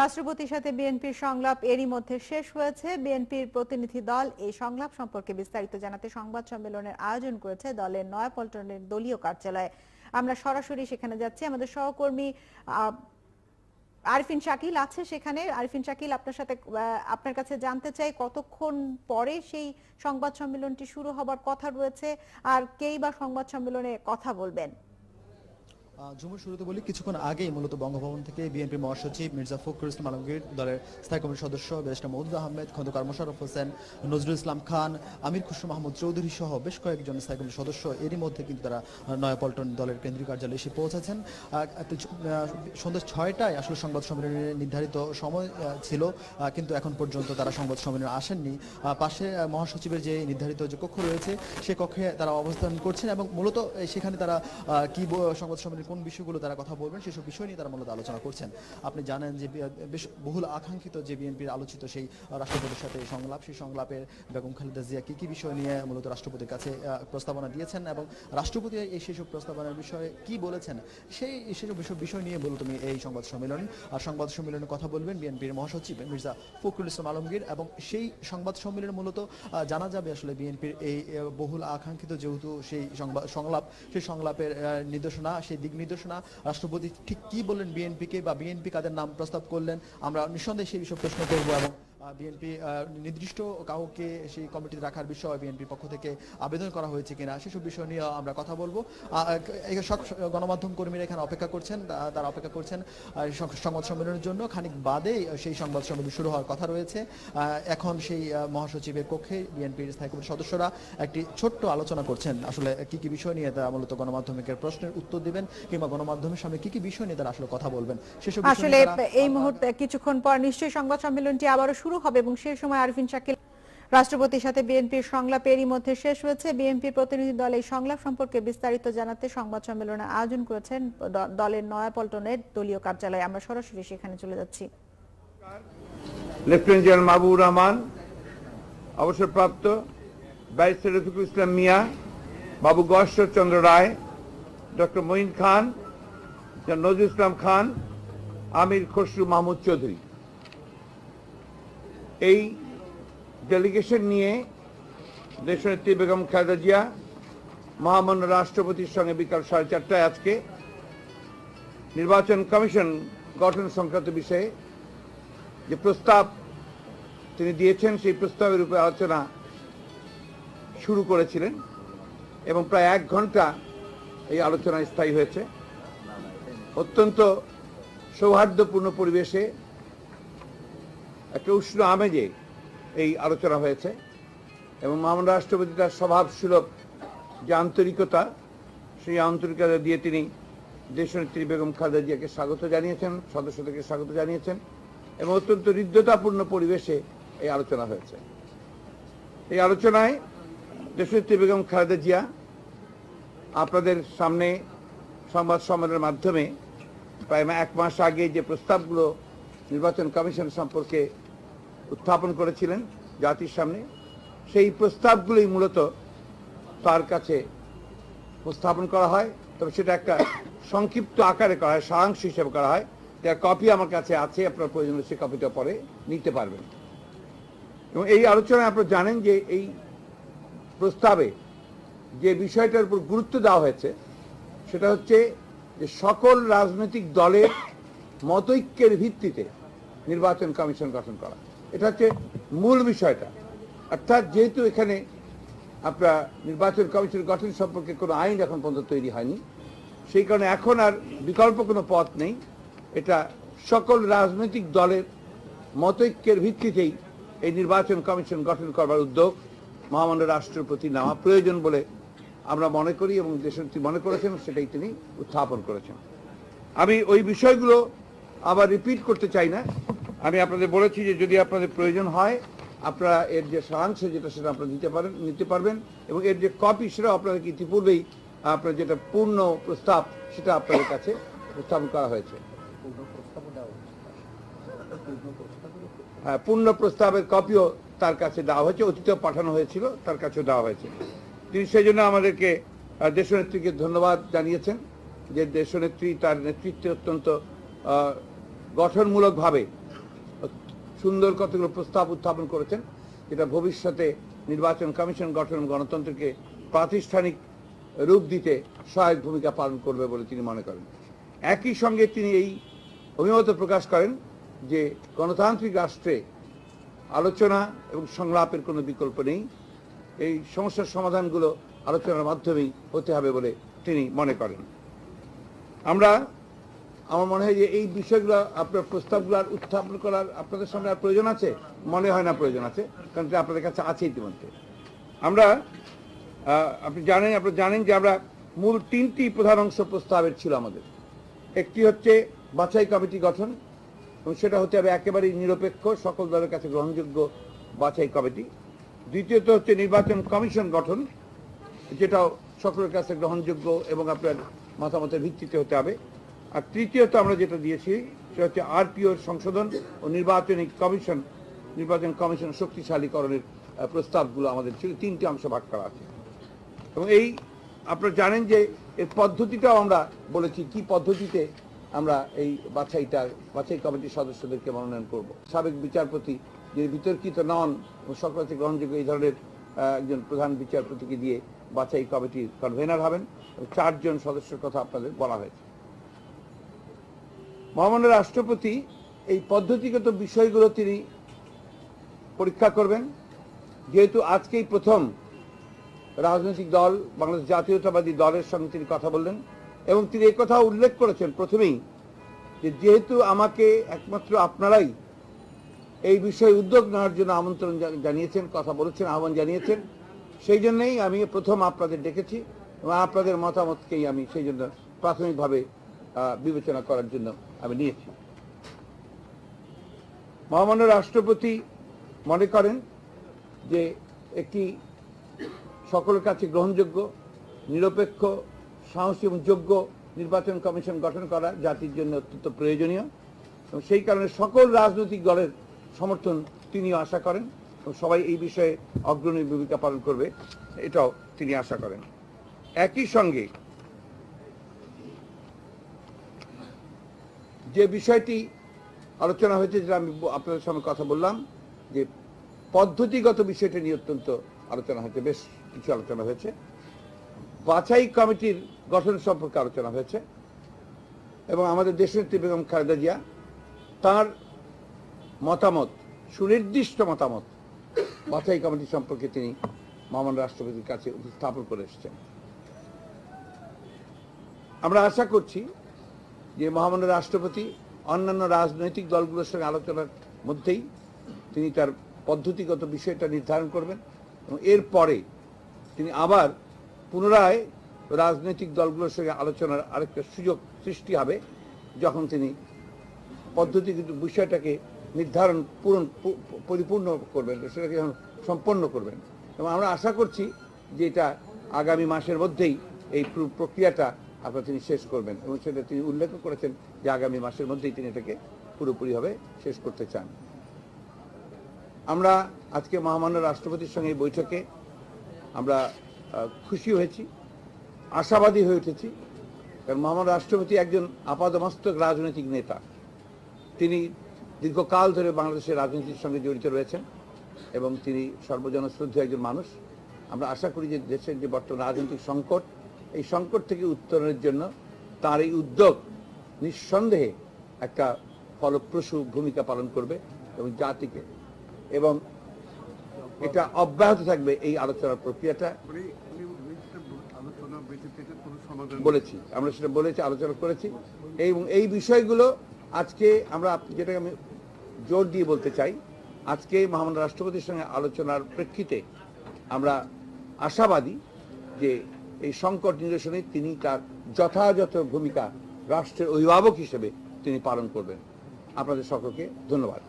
রাষ্ট্রপতির সাথে বিএনপির সংলাপ এরই মধ্যে শেষ হয়েছে। বিএনপির প্রতিনিধি দল এই সংলাপ সম্পর্কে বিস্তারিত জানাতে সংবাদ সম্মেলনের আয়োজন করেছে দলের নয়াপল্টনের দলীয় কার্যালয়ে। আমরা সরাসরি সেখানে যাচ্ছি। আমাদের সহকর্মী আরিফিন শাকিল আছে সেখানে। আরিফিন শাকিল, আপনার সাথে আপনার কাছে জানতে চাই কতক্ষণ পরে সেই সংবাদ সম্মেলনটি শুরু হবার কথা রয়েছে আর কেই বা সংবাদ সম্মেলনে কথা বলবেন? ঝুমুর শুরুতে বলি, কিছুক্ষণ আগেই মূলত বঙ্গভবন থেকে বিএনপি মহাসচিব মির্জা ফখরুল ইসলাম আলমগীর দলের স্থায়ী কমিটির সদস্য ব্যারিস্টার মৌদুদ আহমেদ, খন্দকার মোশাররফ হোসেন, নজরুল ইসলাম খান, আমির খুশরু মাহমুদ চৌধুরী সহ বেশ কয়েকজন স্থায়ী কমিটির সদস্য। এরই মধ্যে কিন্তু তারা নয়াপল্টন দলের কেন্দ্রীয় কার্যালয়ে এসে পৌঁছেছেন। সন্ধ্যা ছয়টায় আসলে সংবাদ সম্মেলনের নির্ধারিত সময় ছিল। কিন্তু এখন পর্যন্ত তারা সংবাদ সম্মেলনে আসেননি। পাশে মহাসচিবের যে নির্ধারিত যে কক্ষ রয়েছে, সে কক্ষে তারা অবস্থান করছেন এবং মূলত সেখানে তারা কি সংবাদ সম্মেলনের কোন বিষয়গুলো তারা কথা বলবেন, সেসব বিষয় নিয়ে তারা মূলত আলোচনা করছেন। আপনি জানেন যে বেশ বহুল আকাঙ্ক্ষিত যে বিএনপির আলোচিত সেই রাষ্ট্রপতির সাথে সংলাপ, সেই সংলাপের বেগম খালেদা জিয়া কি কি বিষয় নিয়ে মূলত রাষ্ট্রপতির কাছে প্রস্তাবনা দিয়েছেন এবং রাষ্ট্রপতি এই সেসব প্রস্তাবনার বিষয়ে কি বলেছেন, সেই সেসব বিষয় নিয়ে মূলত তুমি এই সংবাদ সম্মেলন, আর সংবাদ সম্মেলনে কথা বলবেন বিএনপির মহাসচিব মির্জা ফখরুল ইসলাম আলমগীর এবং সেই সংবাদ সম্মেলনে মূলত জানা যাবে আসলে বিএনপির এই বহুল আকাঙ্ক্ষিত যেহেতু সেই সংবাদ সংলাপ, সেই সংলাপের নির্দেশনা, সেই দিক নির্দেশনা। রাষ্ট্রপতি ঠিক কি বললেন? বিএনপিকে বা বিএনপি কাদের নাম প্রস্তাব করলেন? আমরা নিঃসন্দেহে সেই বিষয়ে প্রশ্ন করব এবং বিএনপি নির্দিষ্ট কাউকে সেই কমিটিতে রাখার বিষয়ে বিএনপির পক্ষ থেকে আবেদন করা হয়েছে কিনা সেসব বিষয় নিয়ে আমরা কথা বলব। সব গণমাধ্যম কর্মীরা এখানে অপেক্ষা করছেন তারা অপেক্ষা করছেন সংবাদ সম্মেলনের জন্য। খানিক বাদেই সেই সংবাদ সম্মেলন শুরু হওয়ার কথা রয়েছে। এখন সেই মহাসচিবের কক্ষে বিএনপির স্থায়ী কমিটির সদস্যরা একটি ছোট্ট আলোচনা করছেন। আসলে কি কি বিষয় নিয়ে তারা মূলত গণমাধ্যমিকের প্রশ্নের উত্তর দিবেন কিংবা গণমাধ্যমের সামনে কি কি বিষয় নিয়ে তারা আসলে কথা বলবেন সেসব আসলে এই মুহূর্তে কিছুক্ষণ পর নিশ্চয়ই সংবাদ সম্মেলনটি আবারও শুরু হবে এবং সেই সময় আরফিন শাকিল রাষ্ট্রপতির সাথে বিএনপির সংলাপ এরই মধ্যে শেষ হয়েছে। বিএনপির প্রতিনিধি দল এই সংলাপ সম্পর্কে বিস্তারিত জানাতে সংবাদ সম্মেলনের আয়োজন করেছেন দলের নয়াপল্টনের দলীয় কার্যালয়ে। আমরা সরাসরি সেখানে চলে যাচ্ছি। লেফটেন্যান্ট জেনারেল মাহবুবুর রহমান, অবসরপ্রাপ্ত ব্যারিস্টার রফিকুল ইসলাম মিয়া, বাবু গশ্বর চন্দ্র রায়, ডক্টর মঈন খান নজরুল ইসলাম খান, আমির খসরু মাহমুদ চৌধুরী। এই ডেলিগেশন নিয়ে দেশনেত্রী বেগম খালেদা জিয়া, মহামান্য রাষ্ট্রপতির সঙ্গে বিকাল সাড়ে চারটায় আজকে নির্বাচন কমিশন গঠন সংক্রান্ত বিষয়ে যে প্রস্তাব তিনি দিয়েছেন, সেই প্রস্তাবের উপরে আলোচনা শুরু করেছিলেন এবং প্রায় এক ঘণ্টা এই আলোচনা স্থায়ী হয়েছে। অত্যন্ত সৌহার্দ্যপূর্ণ পরিবেশে একটা উষ্ণ আমেজে এই আলোচনা হয়েছে এবং মহামান্য রাষ্ট্রপতি তার স্বভাব সুলভ যে আন্তরিকতা, সেই আন্তরিকতা দিয়ে তিনি দেশনেত্রী বেগম খালেদা জিয়াকে স্বাগত জানিয়েছেন, সদস্যদেরকে স্বাগত জানিয়েছেন এবং অত্যন্ত হৃদ্যতাপূর্ণ পরিবেশে এই আলোচনা হয়েছে। এই আলোচনায় দেশনেত্রী বেগম খালেদা জিয়া আপনাদের সামনে সংবাদ সম্মেলনের মাধ্যমে প্রায় এক মাস আগে যে প্রস্তাবগুলো নির্বাচন কমিশন সম্পর্কে উত্থাপন করেছিলেন জাতির সামনে। সেই প্রস্তাবগুলোই মূলত তার কাছে উপস্থাপন করা হয়। তবে সেটা একটা সংক্ষিপ্ত আকারে করা হয়, সারাংশ হিসেবে করা হয়। যার কপি আমার কাছে আছে, আপনার প্রয়োজন সেই কপিটা পরে নিতে পারবেন। এবং এই আলোচনায় আপনারা জানেন যে এই প্রস্তাবে যে বিষয়টার উপর গুরুত্ব দেওয়া হয়েছে, সেটা হচ্ছে যে সকল রাজনৈতিক দলের মতৈক্যের ভিত্তিতে নির্বাচন কমিশন গঠন করা। এটা হচ্ছে মূল বিষয়টা। অর্থাৎ যেহেতু এখানে আপনার নির্বাচন কমিশন গঠন সম্পর্কে কোনো আইন এখন পর্যন্ত তৈরি হয়নি, সেই কারণে এখন আর বিকল্প কোনো পথ নেই। এটা সকল রাজনৈতিক দলের মতৈক্যের ভিত্তিতেই এই নির্বাচন কমিশন গঠন করবার উদ্যোগ মহামান্য রাষ্ট্রের প্রতি নেওয়া প্রয়োজন বলে আমরা মনে করি এবং দেশনেত্রী মনে করেছেন, সেটাই তিনি উত্থাপন করেছেন। আমি ওই বিষয়গুলো আবার রিপিট করতে চাই না। আমি আপনাদের বলেছি যে যদি আপনাদের প্রয়োজন হয় আপনারা এর যে সারাংশ যেটা সেটা আপনারা দিতে পারেন নিতে পারবেন এবং এর যে কপি সেটাও আপনাদেরকে ইতিপূর্বেই আপনার যেটা পূর্ণ প্রস্তাব সেটা আপনাদের কাছে উপস্থাপন করা হয়েছে। হ্যাঁ পূর্ণ প্রস্তাবের কপিও তার কাছে দেওয়া হয়েছে অতীতেও পাঠানো হয়েছিল তার কাছেও দেওয়া হয়েছে। তিনি সেই জন্য আমাদেরকে আহ, দেশনেত্রীকে ধন্যবাদ জানিয়েছেন যে দেশনেত্রী তার নেতৃত্বে অত্যন্ত গঠনমূলকভাবে সুন্দর কতগুলো প্রস্তাব উত্থাপন করেছেন, যেটা ভবিষ্যতে নির্বাচন কমিশন গঠন গণতন্ত্রকে প্রাতিষ্ঠানিক রূপ দিতে সহায়ক ভূমিকা পালন করবে বলে তিনি মনে করেন। একই সঙ্গে তিনি এই অভিমত প্রকাশ করেন যে গণতান্ত্রিক রাষ্ট্রে আলোচনা এবং সংলাপের কোনো বিকল্প নেই। এই সমস্যার সমাধানগুলো আলোচনার মাধ্যমেই হতে হবে বলে তিনি মনে করেন। আমরা আমার মনে হয় যে এই বিষয়গুলো, আপনার প্রস্তাবগুলো আর উত্থাপন করার আপনাদের সামনে আর প্রয়োজন আছে? মনে হয় না প্রয়োজন আছে, কারণ আপনাদের কাছে আছে ইতিমধ্যে। আমরা আপনি জানেন আপনারা জানেন যে আমরা মূল তিনটি প্রধান অংশ প্রস্তাবের ছিল আমাদের। একটি হচ্ছে বাছাই কমিটি গঠন, এবং সেটা হতে হবে একেবারেই নিরপেক্ষ, সকল দলের কাছে গ্রহণযোগ্য বাছাই কমিটি। দ্বিতীয়ত হচ্ছে নির্বাচন কমিশন গঠন, যেটাও সকলের কাছে গ্রহণযোগ্য এবং আপনার মতামতের ভিত্তিতে হতে হবে। আর তৃতীয়ত আমরা যেটা দিয়েছি, সেটা হচ্ছে আরপিওর সংশোধন ও নির্বাচনী কমিশন, নির্বাচন কমিশন শক্তিশালীকরণের প্রস্তাবগুলো আমাদের ছিল। তিনটি অংশ ভাগ করা আছে। এবং এই আপনারা জানেন যে এর পদ্ধতিটাও আমরা বলেছি, কি পদ্ধতিতে আমরা এই বাছাইটা, বাছাই কমিটির সদস্যদেরকে মনোনয়ন করব। সাবেক বিচারপতি যে বিতর্কিত নন সকল কাছে গ্রহণযোগ্য এই ধরনের একজন প্রধান বিচারপতিকে দিয়ে বাছাই কমিটির কনভেনার হবেন। চারজন সদস্যের কথা আপনাদের বলা হয়েছে। মহামান্য রাষ্ট্রপতি এই পদ্ধতিগত বিষয়গুলো তিনি পরীক্ষা করবেন। যেহেতু আজকেই প্রথম রাজনৈতিক দল, বাংলাদেশ জাতীয়তাবাদী দলের সঙ্গে তিনি কথা বললেন এবং তিনি কথা উল্লেখ করেছেন প্রথমেই যে যেহেতু আমাকে একমাত্র আপনারাই এই বিষয়ে উদ্যোগ নেওয়ার জন্য আমন্ত্রণ জানিয়েছেন, কথা বলেছেন, আহ্বান জানিয়েছেন, সেই জন্যই আমি প্রথম আপনাদের ডেকেছি এবং আপনাদের মতামতকেই আমি সেই জন্য প্রাথমিকভাবে বিবেচনা করার জন্য আমি নিয়েছি। মহামান্য রাষ্ট্রপতি মনে করেন যে একটি সকলের কাছে গ্রহণযোগ্য, নিরপেক্ষ, সাহসী এবং যোগ্য নির্বাচন কমিশন গঠন করা জাতির জন্য অত্যন্ত প্রয়োজনীয় এবং সেই কারণে সকল রাজনৈতিক দলের সমর্থন তিনি আশা করেন এবং সবাই এই বিষয়ে অগ্রণী ভূমিকা পালন করবে, এটাও তিনি আশা করেন। একই সঙ্গে যে বিষয়টি আলোচনা হয়েছে, যেটা আমি আপনাদের সঙ্গে কথা বললাম, যে পদ্ধতিগত বিষয়টি নিয়ে অত্যন্ত আলোচনা হয়েছে, বেশ কিছু আলোচনা হয়েছে। বাছাই কমিটির গঠন সম্পর্কে আলোচনা হয়েছে, এবং আমাদের দেশনেত্রী বেগম খালেদা জিয়া, তার মতামত, সুনির্দিষ্ট মতামত বাছাই কমিটি সম্পর্কে তিনি মহামান্য রাষ্ট্রপতির কাছে উপস্থাপন করে এসেছেন। আমরা আশা করছি যে মহামান্য রাষ্ট্রপতি, অন্যান্য রাজনৈতিক দলগুলোর সঙ্গে আলোচনার মধ্যেই তিনি তার পদ্ধতিগত বিষয়টা নির্ধারণ করবেন এবং এরপরে তিনি আবার পুনরায় রাজনৈতিক দলগুলোর সঙ্গে আলোচনার আরেকটা সুযোগ সৃষ্টি হবে যখন তিনি পদ্ধতিগত বিষয়টাকে নির্ধারণ পূরণ পরিপূর্ণ করবেন, সেটাকে যখন সম্পন্ন করবেন। এবং আমরা আশা করছি যে এটা আগামী মাসের মধ্যেই এই প্রক্রিয়াটা আপনার তিনি শেষ করবেন এবং সেটা তিনি উল্লেখ করেছেন যে আগামী মাসের মধ্যেই তিনি এটাকে পুরোপুরিভাবে শেষ করতে চান। আমরা আজকে মহামান্য রাষ্ট্রপতির সঙ্গে এই বৈঠকে আমরা খুশি হয়েছি, আশাবাদী হয়ে উঠেছি, কারণ মহামান্য রাষ্ট্রপতি একজন আপাদমস্তক রাজনৈতিক নেতা। তিনি দীর্ঘকাল ধরে বাংলাদেশের রাজনীতির সঙ্গে জড়িত রয়েছেন এবং তিনি সর্বজন শ্রদ্ধেয় একজন মানুষ। আমরা আশা করি যে দেশের যে বর্তমান রাজনৈতিক সংকট এই সংকট থেকে উত্তরণের জন্য তার এই উদ্যোগ নিঃসন্দেহে একটা ফলপ্রসূ ভূমিকা পালন করবে এবং জাতিকে। এবং এটা অব্যাহত থাকবে এই আলোচনার প্রক্রিয়াটা। যেটা বলেছি আমরা সেটা বলেছি আলোচনা করেছি। এবং এই বিষয়গুলো আজকে আমরা যেটাকে আমি জোর দিয়ে বলতে চাই আজকে মহামান্য রাষ্ট্রপতির সঙ্গে আলোচনার প্রেক্ষিতে আমরা আশাবাদী যে এই সংকট নিরসনে তিনি তার যথাযথ ভূমিকা রাষ্ট্রের অভিভাবক হিসেবে তিনি পালন করবেন। আপনাদের সকলকে ধন্যবাদ।